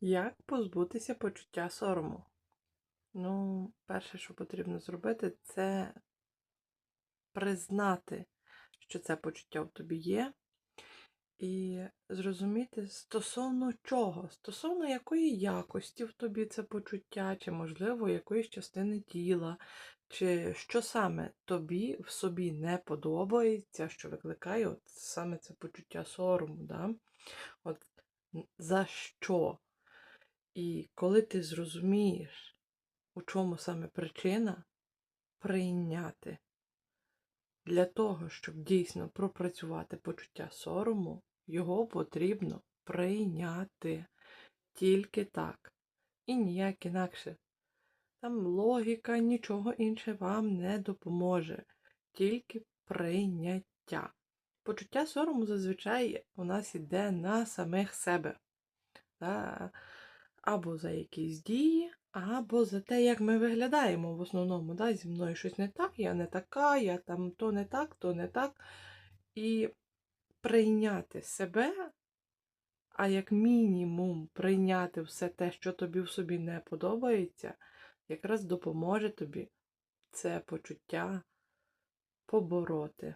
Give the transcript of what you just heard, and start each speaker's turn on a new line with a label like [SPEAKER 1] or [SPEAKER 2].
[SPEAKER 1] Як позбутися почуття сорому? Ну, перше, що потрібно зробити, це признати, що це почуття в тобі є, і зрозуміти, стосовно чого, стосовно якої якості в тобі це почуття, чи, можливо, якоїсь частини тіла, чи що саме тобі в собі не подобається, що викликає от саме це почуття сорому. Да? От за що? І коли ти зрозумієш, у чому саме причина, прийняти. Для того, щоб дійсно пропрацювати почуття сорому, його потрібно прийняти тільки так. І ніяк інакше. Там логіка, нічого інше вам не допоможе. Тільки прийняття. Почуття сорому зазвичай у нас іде на самих себе. Да? Або за якісь дії, або за те, як ми виглядаємо в основному. Да? Зі мною щось не так, я не така, я там то не так, то не так. І прийняти себе, а як мінімум прийняти все те, що тобі в собі не подобається, якраз допоможе тобі це почуття побороти.